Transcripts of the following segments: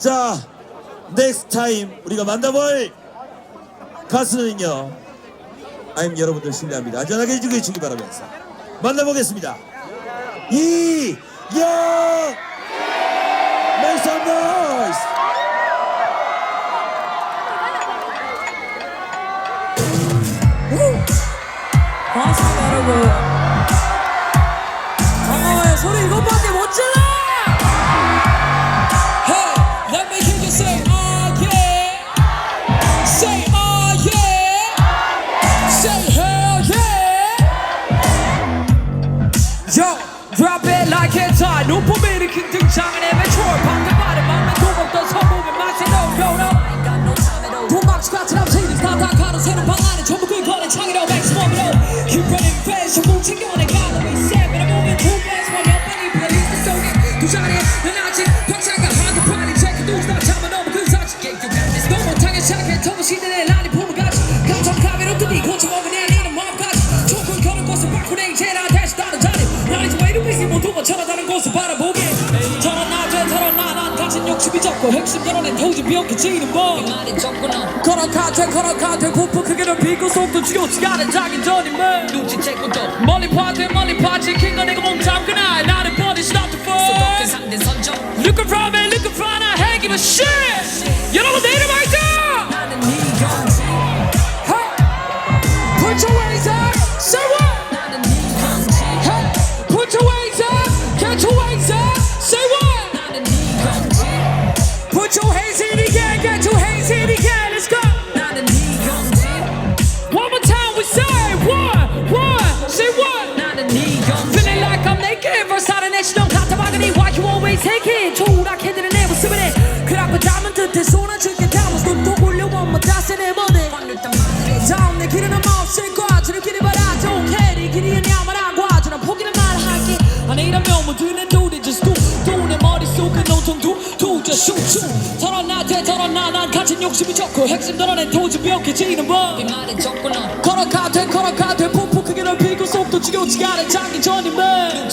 자, 넥스트 타임 우리가 만나볼 가수는요. 아임 여러분들 신뢰합니다. 안전하게 해주게 주기 바라면서 만나보겠습니다. 이영 Make some noise. 여러분 창의로 맥시멈으로 Keep running fast 전부 챙겨내 가lam이 적고 핵심 결혼엔 도저히 비옥해지는 법 걸어가돼 걸어가돼 부풀 크기를 비고 속도 죽여지 않은 자기 전임을 눈치채고 또. 멀리 봐대 멀리 봐지 긴거 내가 몸 잠그나 나를 버리 stop the 소독된 fall Looking from it looking from I hey give a shit. 여러분 내 이름 알죠? Take it 초라해지는 내 모습을 해. 그라고 담은 듯해 쏟아줄게 담아서 눈도 one more 다시 내보내 다음 내 길은 없을 거야. 지름길이 바라죠 오케이 네 길이었냐 말하고 하죠 난 포기를 말할게. 아니 이러면 모두는 노래 just do do 내 머릿속은 온통 do do just shoot shoot 저런 나한테 저런 나난 가진 욕심이 좋고 핵심 드러낸 도저히 비옥해지는 법. 이 말에 적고 넌 걸어가 돼 걸어가 돼. 폭포 크게 넓히고 속도 죽여지 않은 자기 전임을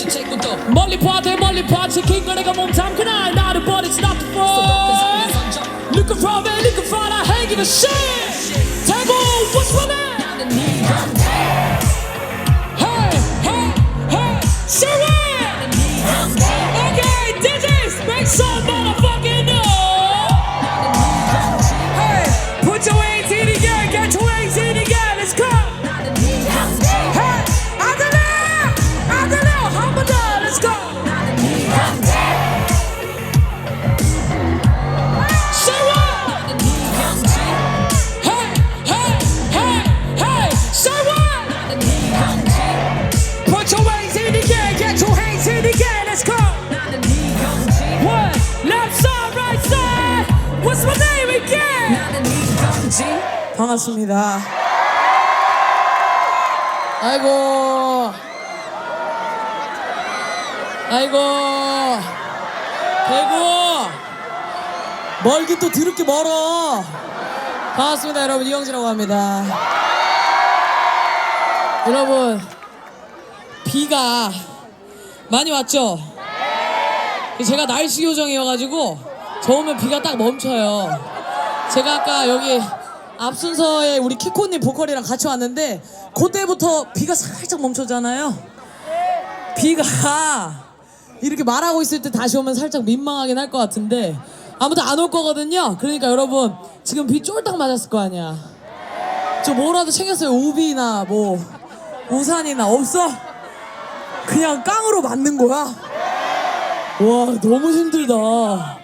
눈치채고 또 멀리 봐대 멀리 봐 지킨 거 내가 몸 잠그 날 나를 버리지 not the 소독된 상대 fall 선정 Looking from it looking from I hate give a shit 반갑습니다. 아이고, 아이고, 대구 멀긴 또 드럽게 멀어. 반갑습니다, 여러분 이영진이라고 합니다. 여러분 비가 많이 왔죠? 제가 날씨 요정이어가지고 저 오면 비가 딱 멈춰요. 제가 아까 여기 앞 순서에 우리 키코님 보컬이랑 같이 왔는데 그때부터 비가 살짝 멈췄잖아요. 비가 이렇게 말하고 있을 때 다시 오면 살짝 민망하긴 할 것 같은데 아무튼 안올 거거든요. 그러니까 여러분 지금 비 쫄딱 맞았을 거 아니야. 저 뭐라도 챙겼어요. 우비나 뭐 우산이나 없어? 그냥 깡으로 맞는 거야? 와 너무 힘들다.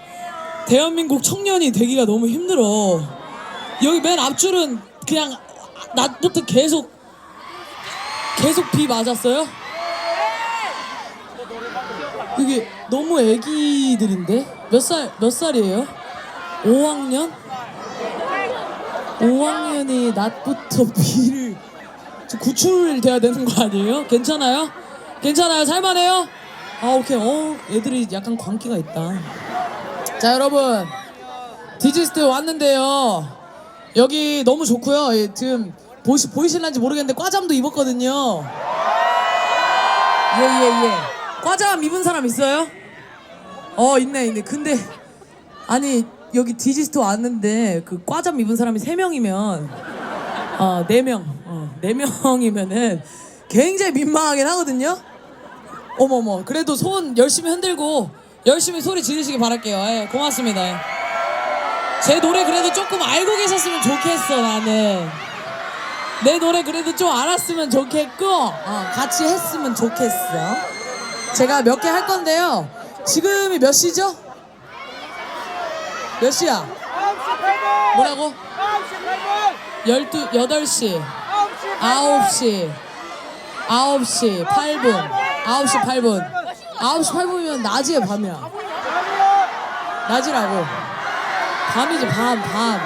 대한민국 청년이 되기가 너무 힘들어. 여기 맨 앞줄은 그냥 낮부터 계속 계속 비 맞았어요? 이게 너무 애기들인데 몇 살 몇 살이에요? 5학년? 5학년이 낮부터 비를 저 구출 돼야 되는 거 아니에요? 괜찮아요? 괜찮아요? 살만해요? 아 오케이 어 애들이 약간 광기가 있다 자 여러분 디지스트 왔는데요 여기 너무 좋고요 예, 지금 보시, 보이실란지 모르겠는데 과잠도 입었거든요 예 예 예 과잠 입은 사람 있어요? 어 있네 있네 근데 아니 여기 디지스토 왔는데 그 과잠 입은 사람이 세 명이면 어네 명, 어네 명이면은 굉장히 민망하긴 하거든요. 어머머, 그래도 손 열심히 흔들고 열심히 소리 지르시기 바랄게요. 예, 고맙습니다. 제 노래 그래도 조금 알고 계셨으면 좋겠어 나는. 내 노래 그래도 좀 알았으면 좋겠고 어, 같이 했으면 좋겠어. 제가 몇 개 할 건데요. 지금이 몇 시죠? 몇 시야? 뭐라고? 12, 8시, 9시, 9시 8분, 9시 8분. 9시 8분이면 낮이에요, 밤이야. 낮이라고. 밤이지, 밤, 밤.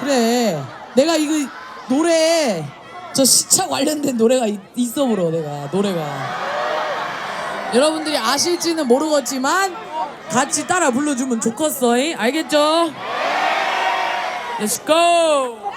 그래. 내가 이거 노래, 저 시차 관련된 노래가 있, 있어, 보러, 내가, 노래가. 여러분들이 아실지는 모르겠지만 같이 따라 불러주면 좋겠어 잉? 알겠죠? Let's go!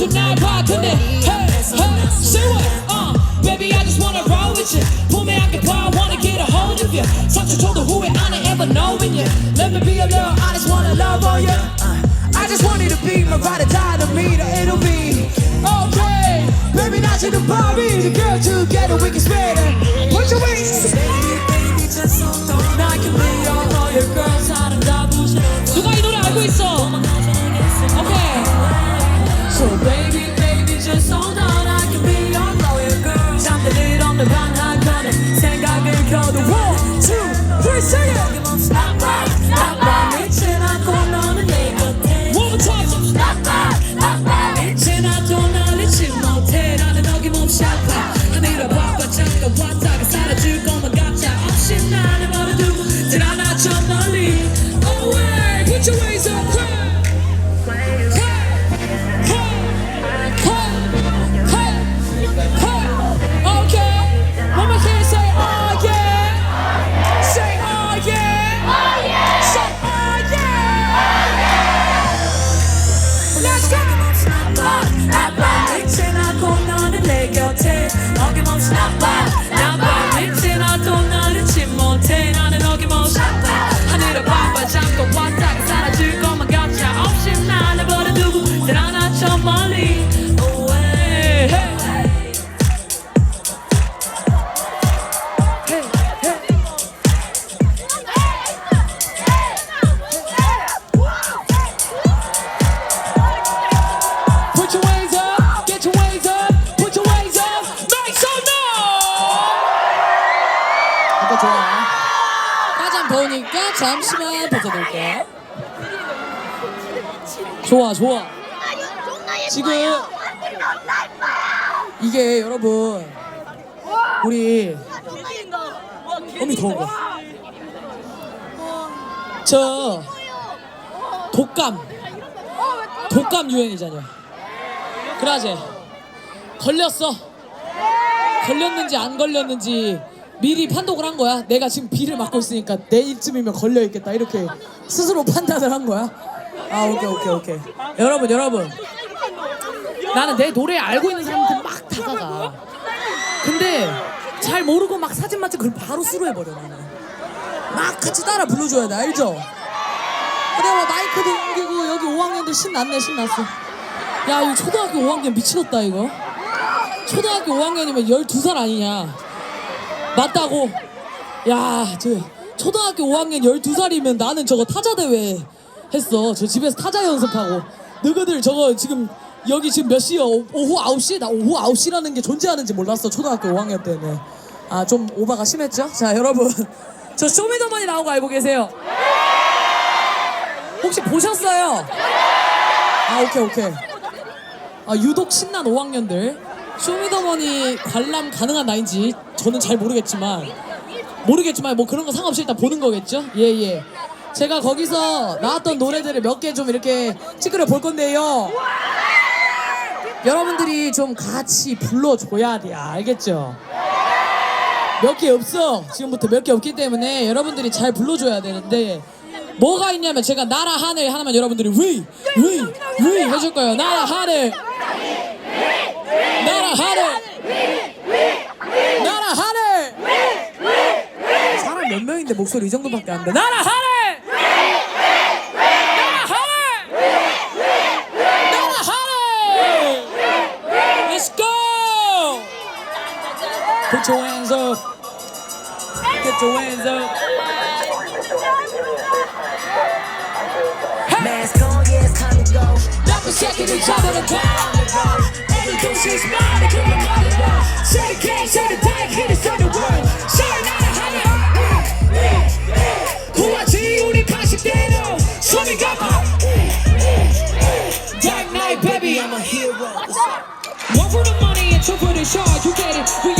모두 날봐 근데 hey hey say what uh baby I just wanna roll with you 품에 안겨봐 wanna get a hold of you 상처 줘도 후회 안 해 ever knowing you let me be your girl I just wanna love on you uh, I just want you to be my ride or die to me it'll be okay baby 낮에는 밤이 the girl together we can spend it put your wings baby baby just hold on I can be your lawyer girl 사랑하고 싶어 누가 이 노래 알고 있어 좋아. 지금 이게 여러분 우리 너무 더운 거. 저 독감 독감 유행이잖아요. 그러지. 걸렸어. 걸렸는지 안 걸렸는지 미리 판독을 한 거야. 내가 지금 비를 맞고 있으니까 내일쯤이면 걸려 있겠다. 이렇게 스스로 판단을 한 거야. 아 오케이 오케이 오케이. 여러분 여러분. 나는 내 노래 알고 있는 사람한테 막 다가가. 근데 잘 모르고 막 사진만 찍고 그걸 바로 수루해버려 나는. 막 같이 따라 불러줘야 돼 알죠? 근데 막 마이크도 옮기고 여기 5학년들 신났네 신났어. 야 이거 초등학교 5학년 미치겠다 이거. 초등학교 5학년이면 12살 아니냐. 맞다고. 야, 저 초등학교 5학년 12살이면 나는 저거 타자 대회 했어. 저 집에서 타자 연습하고. 너희들 저거 지금 여기 지금 몇 시야? 오- 오후 9시? 나 오후 9시라는 게 존재하는지 몰랐어. 초등학교 5학년 때는. 아, 좀 오바가 심했죠? 자, 여러분. 저 쇼미더머니 나온 거 알고 계세요? 혹시 보셨어요? 아, 오케이, 오케이. 아, 유독 신난 5학년들 쇼미더머니 관람 가능한 나이인지 저는 잘 모르겠지만 모르겠지만 뭐 그런 거 상관없이 일단 보는 거겠죠? 예 예 제가 거기서 나왔던 노래들을 몇 개 좀 이렇게 찌그려 볼 건데요. 여러분들이 좀 같이 불러줘야 돼 알겠죠? 몇 개 없어. 지금부터 몇 개 없기 때문에 여러분들이 잘 불러줘야 되는데 뭐가 있냐면 제가 나라 하늘 하나만 여러분들이 위 위 위 해줄 거예요. 나라 하늘. 나라 하늘. 나라 하늘. 사람 몇 명인데 목소리 이 정도밖에 안 돼. 나라 하늘 Put your hands up Put your hands up Mask on, yeah, it's time to go. Not for second each other to down All the douches mine, they come to mother Say the king, say the day, hit it, say the word Say 나라 하늘 고아지 우리 80대로 손이 가봐 Dark night baby I'm a hero One for the money and two for the show You get it We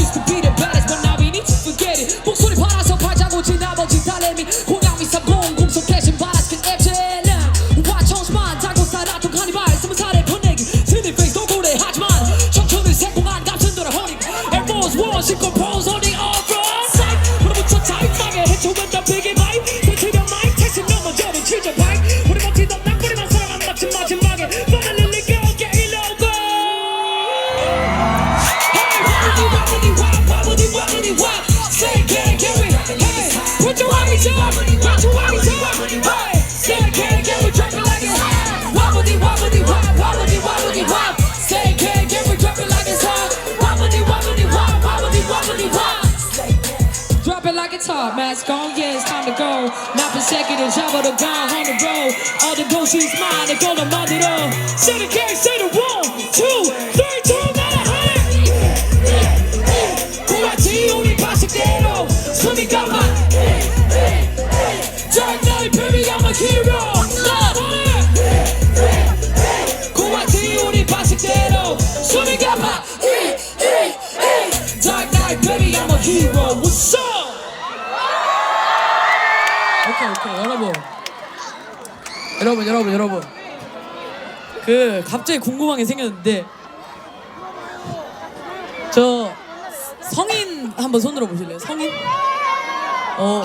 Drop it like it's hot, mask on, yeah, it's time to go. Not for second, and shovel the gone on the road. All the go, she's mine, they're gonna mud it up. Say the gang, say the one, two, three, two, not a hundred. 고아지 우리 80대로 숨이 가만 Dark night baby I'm a hero 나만의 고아지 우리 80대로 숨이 가만 Dark night baby I'm a hero 여러분 여러분 여러분 그 갑자기 궁금한 게 생겼는데 저 성인 한번 손들어 보실래요? 성인? 어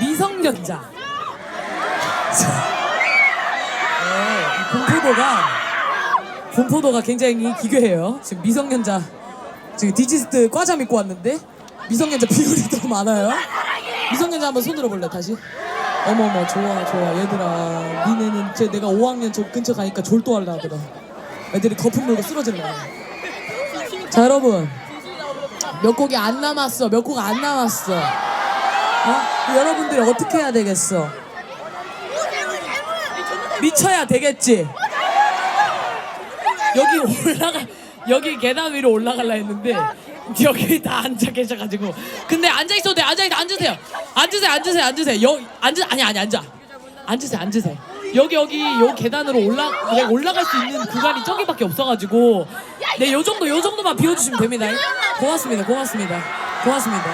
미성년자. 네, 이 분포도가 분포도가 굉장히 기괴해요. 지금 미성년자 지금 디지스트 과자 믿고 왔는데 미성년자 비율이 더 많아요. 미성년자 한번 손들어 볼래 다시? 어머머 좋아 좋아 얘들아 니네는 제 내가 5학년 저 근처 가니까 졸도하려 하더라. 애들이 거품 물고 쓰러질라. 자 여러분 몇 곡이 안 남았어 몇 곡 안 남았어 어? 여러분들이 어떻게 해야 되겠어 미쳐야 되겠지 여기 올라가 여기 계단 위로 올라갈라 했는데 여기 다 앉아 계셔가지고. 근데 앉아 있어도 돼. 앉아 있 앉으세요. 앉으세요 앉으세요 앉으세요. 여 앉으 아니 아니 앉아. 앉으세요 앉으세요. 여기 여기 요 계단으로 올라 네, 올라갈 수 있는 구간이 저기밖에 없어가지고. 네 요 정도 요 정도만 비워주시면 됩니다. 고맙습니다 고맙습니다. 고맙습니다.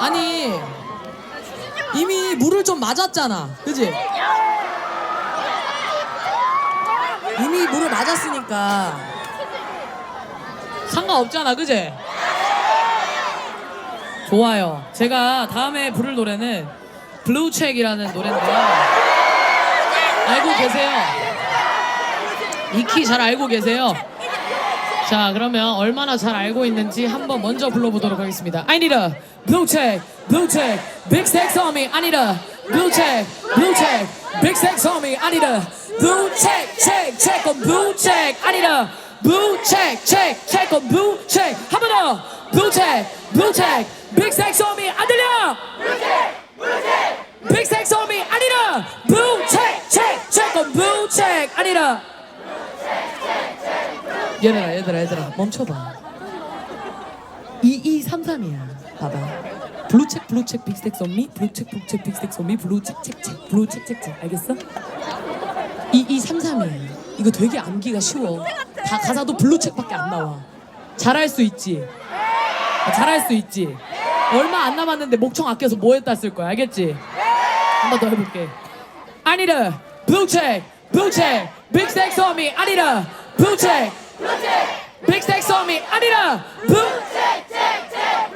아니 이미 물을 좀 맞았잖아. 그지? 이미 물을 맞았으니까 상관없잖아 그제? 좋아요 제가 다음에 부를 노래는 블루책이라는 노래인데요 알고 계세요 익히 잘 알고 계세요 자 그러면 얼마나 잘 알고 있는지 한번 먼저 불러보도록 하겠습니다 I need a blue check blue check big stacks on me I need a blue check blue check big stacks on me I need a blue check check check on blue check I need a 무책 책 책고 무책 한 번 더 무책 무책 빅색 소미 안 들려 무책 무책 빅색 소미 아니라 무책 책 책고 무책 아니라 얘들아 얘들아 얘들아 멈춰봐. 2233이야. 봐봐. 블루책 블루책 빅색 소미 블루책 블루책 빅색 소미 블루책 책책 블루책 책책 알겠어? 2233이야. 이거 되게 암기가 쉬워. 다 가사도 블루책밖에 안 나와 잘할 수 있지 잘할 수 있지 얼마 안 남았는데 목청 아껴서 뭐 했다 쓸 거야 알겠지? 한 번 더 해볼게 check, big stacks on me. I need a blue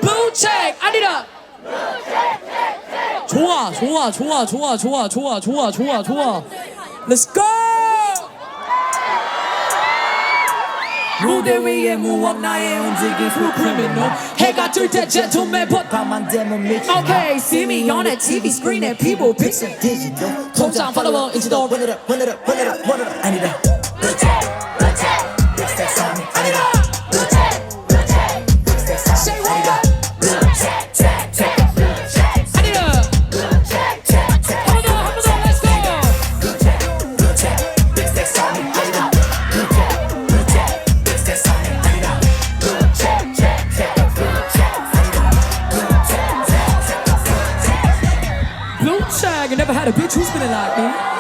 blue check. I need a 좋아, 좋아, 좋아, 좋아, 좋아, 좋아, 좋아, 좋아, 좋아. Let's go. Ruderiye muwam naye unzigi flu criminal Hega tüte gentleman put Paman demo mix Okay, see me on a TV screen and people picture. Digital Toe down, follow up, into the run it up, run it up, run it up got a bitch who's been like me?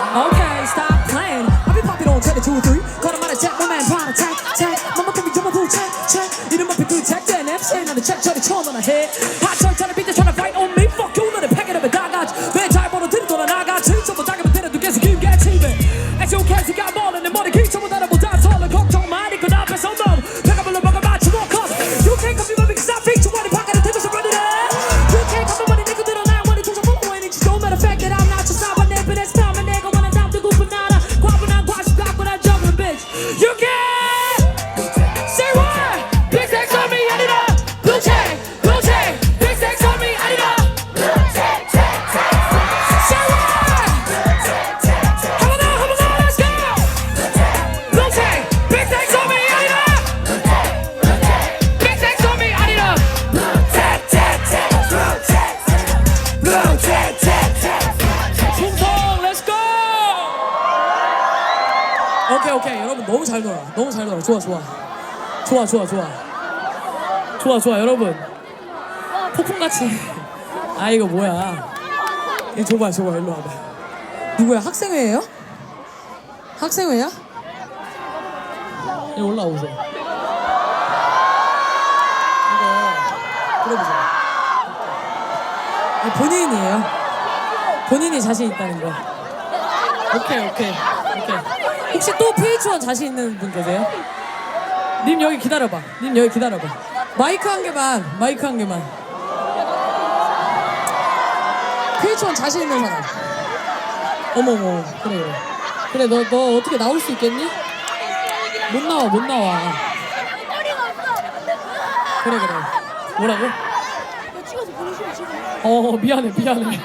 좋아, 좋아, 좋아, 좋아, 좋아, 좋아, 좋아, 여러분 폭풍같이 아 이거 뭐야? 이 줘봐, 줘봐, 일로 와봐. 누구야? 학생회예요? 학생회야? 여기 올라오세요. 이거 들어보세요. 이거 본인이에요. 본인이 자신 있다는 거. 오케이 오케이 오케이. 혹시 또 PH1 자신 있는 분 계세요? 님 여기 기다려봐. 님 여기 기다려봐. 마이크 한 개만. 마이크 한 개만. PH1 자신 있는 사람. 어머머 그래 그래. 너 너 어떻게 나올 수 있겠니? 못 나와 못 나와. 그래 그래. 뭐라고? 어 미안해 미안해.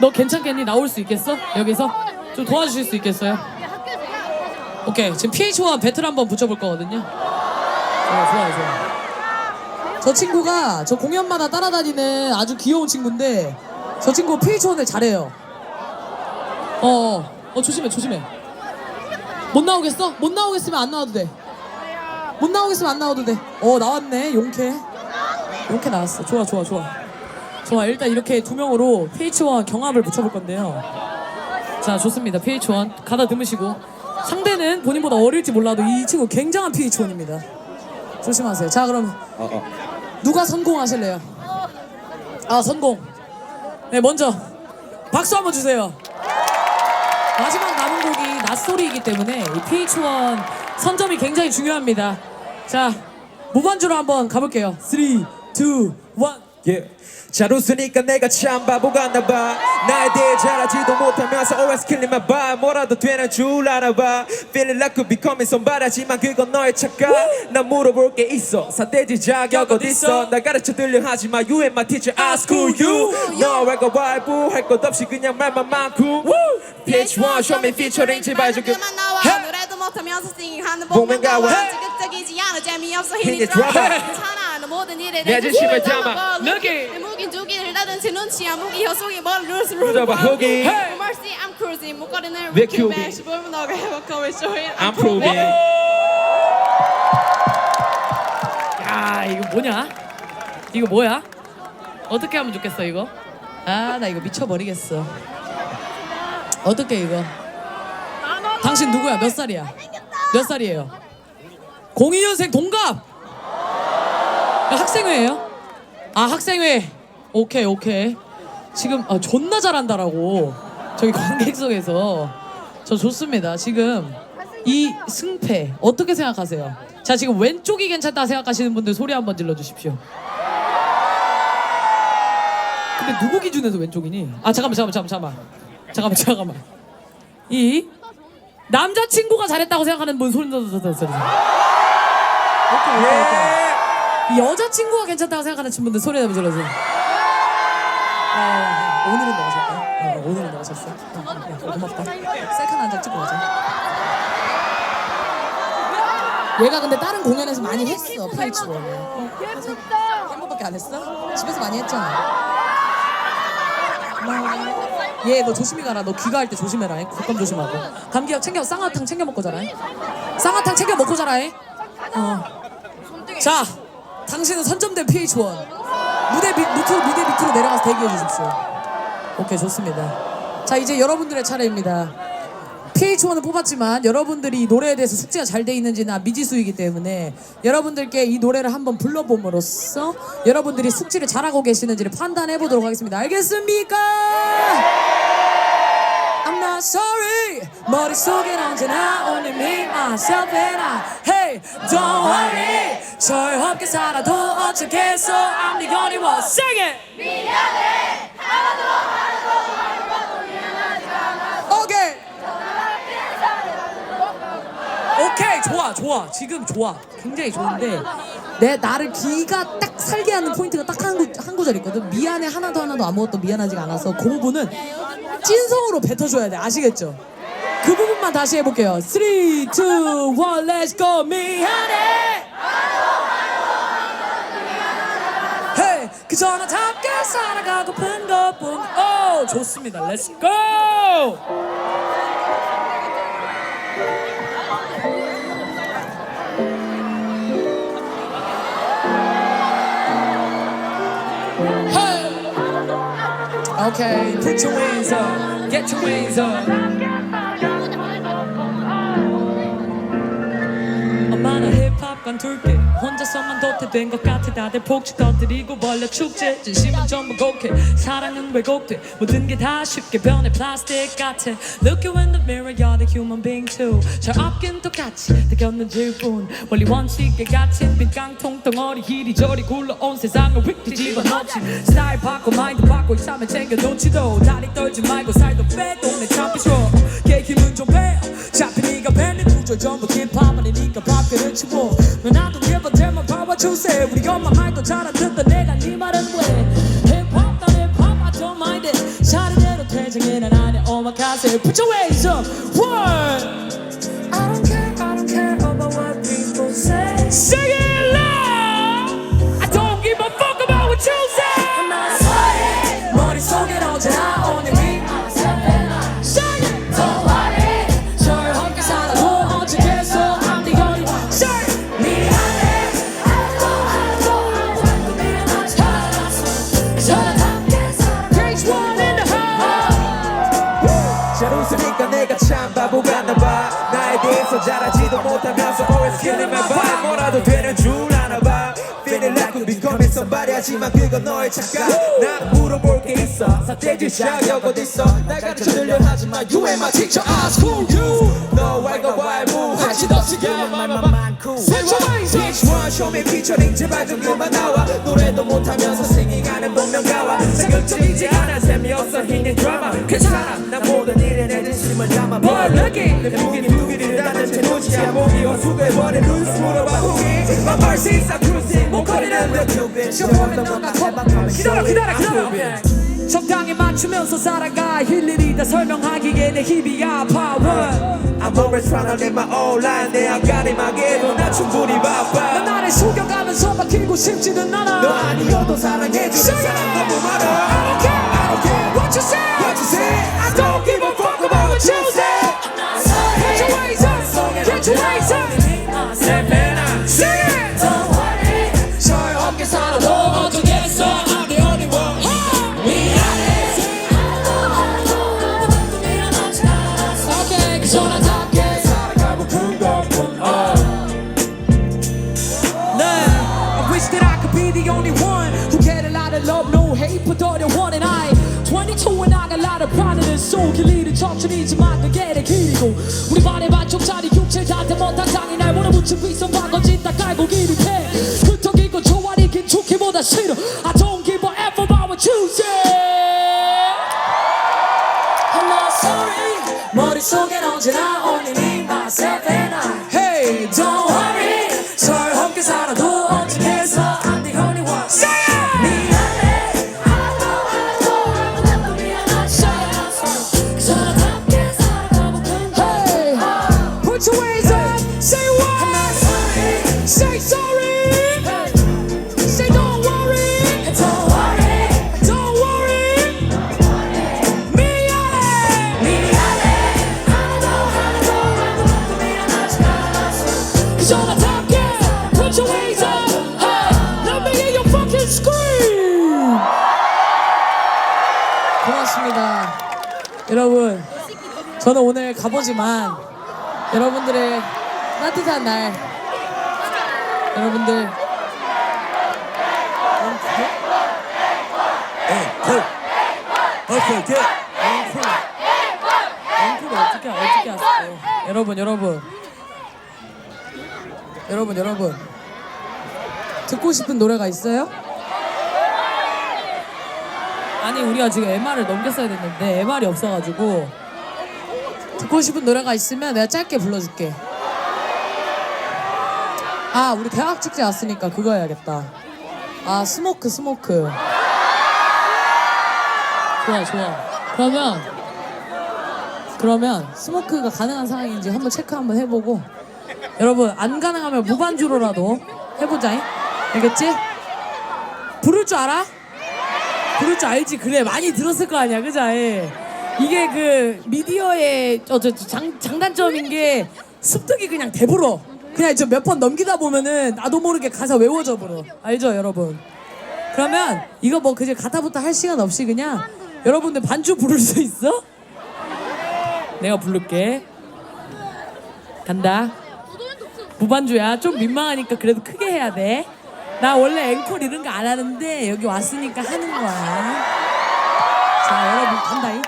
너 괜찮겠니? 나올 수 있겠어? 여기서 좀 도와주실 수 있겠어요? 오케이 지금 PH1 배틀 한번 붙여볼 거거든요. 좋아 좋아 좋아. 저 친구가 저 공연마다 따라다니는 아주 귀여운 친구인데 저 친구 PH1을 잘해요. 어, 어, 어 조심해 조심해. 못 나오겠어? 못 나오겠으면 안 나와도 돼. 못 나오겠으면 안 나와도 돼. 어 나왔네 용케. 용케 나왔어. 좋아 좋아 좋아. 좋아 일단 이렇게 두 명으로 PH1 경합을 붙여볼 건데요. 자 좋습니다. PH1 가다 드무시고 상대는 본인보다 어릴지 몰라도 이 친구 굉장한 PH1입니다. 조심하세요. 자 그럼 어, 어. 누가 성공하실래요? 아 성공. 네 먼저 박수 한번 주세요. 마지막 남은 곡이 낯소리이기 때문에 이 PH1 선점이 굉장히 중요합니다. 자, 무반주로 한번 가볼게요. 3, 2, 1. Yeah. 잘 웃으니까 내가 참 바보 같나봐. 나에 대해 잘 알지도 못하면서 always killing my vibe. 뭐라도 되는 줄 아나봐. Feeling like could becoming somebody. 하지만 그건 너의 착각. 난 물어볼 게 있어. 사대지 자격 어딨어? 날 가르쳐 들려. 하지마 You ain't my teacher I school you. 너랄까 와이프 할것 없이 그냥 말만 많고. PH1 show me featuring 제발! 노래도 못하면서 싱하는 보면 보면 가와. 지극적이지 않아. 재미없어. 힘이 들어가. 모든 일에 내 자신을 담아. 느끼. 무긴 두기를 나든지 눈치야 무기 혀속이 뭘 루스 들어봐, 후기. Mercy I'm cruising 목걸이는 왜 Ricky 큐비? Bash 보면 너가 해볼까 왜 쇼인 I'm proving 야, 이거 뭐냐? 이거 뭐야? 어떻게 하면 좋겠어, 이거? 아, 나 이거 미쳐버리겠어. 어떻게 이거? 당신 누구야? 몇 살이야? 몇 살이에요? 02년생 동갑! 야, 학생회예요? 아, 학생회. 오케이, 오케이. 지금 아, 존나 잘한다라고 저기 관객석에서 저 좋습니다. 지금 이 승패 어떻게 생각하세요? 자, 지금 왼쪽이 괜찮다 생각하시는 분들 소리 한번 질러 주십시오. 근데 누구 기준에서 왼쪽이니? 아, 잠깐만, 잠깐만, 잠깐만. 잠깐만, 잠깐만. 이 남자친구가 잘했다고 생각하는 분 소리 들어주세요. 오케이, 오케이, 오케이. 이 여자친구가 괜찮다고 생각하는 친구들 소리 한번 질러주세요. 아, 오늘은 졌다. 어, 오늘은 너가 졌어. 어, 어, 고맙다. 셀카 한장 찍고 가자. 얘가 근데 다른 공연에서 많이 했어, PH1. 어, 한 번밖에 안 했어? 집에서 많이 했잖아. 얘 너 조심히 가라. 너 귀가할 때 조심해라. 국감 조심하고. 감기약 챙겨 쌍화탕 챙겨 먹고 자라. 쌍화탕 챙겨 먹고 자라. 어. 자, 당신은 선점된 PH1. 무대 밑, 밑으로 무대 밑으로 내려가서 대기해 주십시오. 오케이 좋습니다. 자 이제 여러분들의 차례입니다. PH1을 뽑았지만 여러분들이 이 노래에 대해서 숙지가 잘 돼 있는지나 미지수이기 때문에 여러분들께 이 노래를 한번 불러봄으로써 여러분들이 숙지를 잘하고 계시는지를 판단해 보도록 하겠습니다. 알겠습니까? I'm not sorry 머릿속엔 언제나 only me, myself and I Hey, don't worry. 절 없게 살아도 어쩌겠어 I'm the only one. Sing it! 오케이 오케이 좋아 좋아. 지금 좋아. 굉장히 좋은데 내 나를 기가 딱 살게 하는 포인트가 딱한한 구절 있거든. 미안해 하나도 하나도 아무것도 미안하지가 않아서 그 부분은 찐성으로 뱉어줘야 돼. 아시겠죠? 그 부분만 다시 해볼게요 3, 2, 1, let's go 미안해 그저 나답게 살아가고픈 것뿐 오 좋습니다 let's go Hey! Okay, put your hands up. Get your hands up. 혼자서만 도태된 것 같아. 다들 폭죽 터뜨리고 벌려 축제. 진심은 전부 곡해. 사랑은 왜곡돼? 모든 게 다 쉽게 변해. 플라스틱 같아. Look you in the mirror you're the human being too. 저 없긴 똑같이 다 겪는 뿐 원리 원칙에 갇힌 빈 깡통 덩어리 이리저리 굴러온 세상을 휙 뒤집어놓지. 스타일 바꿔 마인드 바꿔 이참에 챙겨놓지도. 다리 떨지 말고 살도 빼고 내 참기쇼 걔 힘은 좀 빼. 잡히 네가 밴드 구조 전부 힙합 아니니까 밥그릇 치고. 넌 나도 give a damn about 주세. 우리 엄마 말도 잘 안 듣던 내가 네 말은 왜? 힙합 난 힙합 I don't mind it 차례대로 퇴장해 난 안해 오마카세 Put your hands up. One 나에 대해서 잘 알지도 못하면서 always killing my vibe. 뭐라도 되는 줄 아나 봐. Feeling like could becoming somebody. 말하지만 그건 너의 착각. 나 물어볼 게 있어. 사태질 자격 어딨어. 날 가르쳐 들려 하지만 You ain't my teacher. I school you 너 왈가 왈무하지 너 지금 말만 많고. Bitch one show me featuring 제발 좀 그만 나와. 노래도 못하면서 싱잉하는 본명가와. 자극적이지 않아. 재미없어 힘든 드라마 괜찮아. 난 모든 일에 내 진심을 담아. But look it. 내 무기 무 Mercy's a cruising 목걸이는 내 큐빅 기다려 기다려 기다려 적당히 맞추면서 살아가 힐 일이 다 설명하기에 내 힘이야 power I'm always trying to live my own life 내 앞가림하게도 나 충분히 난 바빠 나를 속여가면서 막히고 싶지는 너 않아 아니어도 사랑해주는 사람 너무 많아 I don't care I don't care What you say? what you say I don't give a fuck about what you say wish that I could be the only one Who get a lot of love, no hate But all the one and I 22 and I got a lot of pride in the soul 길이는 천천히지만 그게 내 길이고 우리 반의 반쪽짜리 육체 자태 못한 장이 날 몰아붙이고 있어 바꿔진 다 깔고 길이 패 흩어기고 조화리 긴 좋기보다 싫어 I don't give a F about what you say I'm not sorry 머릿속엔 언제나 only me, myself 저는 오늘 가보지만 여러분들의 따뜻한 날, 여러분들. 앵콜. 어떻게 어떻게 하세요? 여러분, 여러분, 여러분, 여러분, 듣고 싶은 노래가 있어요? 아니 우리가 지금 MR을 넘겼어야 됐는데 MR이 없어가지고 듣고 싶은 노래가 있으면 내가 짧게 불러줄게. 아 우리 대학 축제 왔으니까 그거 해야겠다. 아 스모크 스모크. 좋아 좋아. 그러면 그러면 스모크가 가능한 상황인지 한번 체크 한번 해보고 여러분 안 가능하면 무반주로라도 해보자잉. 알겠지? 부를 줄 알아? 부를 줄 알지 그래 많이 들었을 거 아니야 그자 예. 이게 그 미디어의 저, 저, 장, 장단점인 게 습득이 그냥 대불어 그냥 저 몇 번 넘기다 보면은 나도 모르게 가사 외워져 버려 알죠 여러분 그러면 이거 뭐 그제 가타부터 할 시간 없이 그냥 여러분들 반주 부를 수 있어? 내가 부를게 간다 무반주야 좀 민망하니까 그래도 크게 해야 돼. 나 원래 앵콜 이런 거 안 하는데 여기 왔으니까 하는 거야. 자 여러분 간다잉.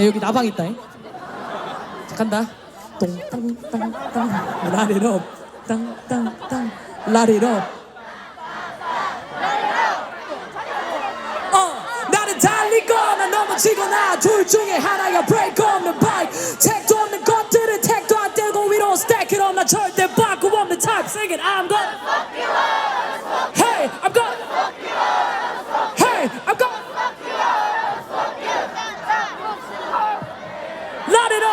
야, 여기 나방 있다 잉. 자 간다. 똥땅땅땅 라리럽 땅땅땅 라리럽. 어, 나는 달리거나 넘어지거나 둘 중에 하나야 break 없는 bike 택도 없는 것들은 택도 안 떼고 위로 stack it up 나 절대 바꾸 없는 sing it I'm gonna Hey I'm gonna Hey I'm gonna Light it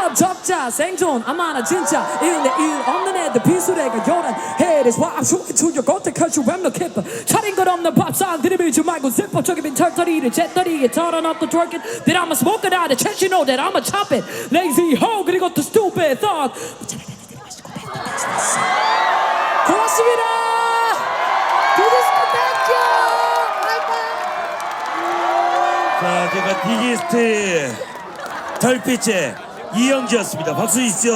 적자 생존 아마나 진짜 일내 일 없는 애들 비수레가 요란 Head is shooting to your 겉에 I'm the keeper 차린 것 없는 밥상 들이밀지 말고 zipper 저기 빈 털터리를 잿더리에 털어놓고 twerking That I'm a smoker out of chest you know that I'm a chop it Lazy hoe 그리고 또 stupid thought 고맙습니다 고맙습니다 자 제가 디기스트 달빛의 이영지였습니다. 박수 주시죠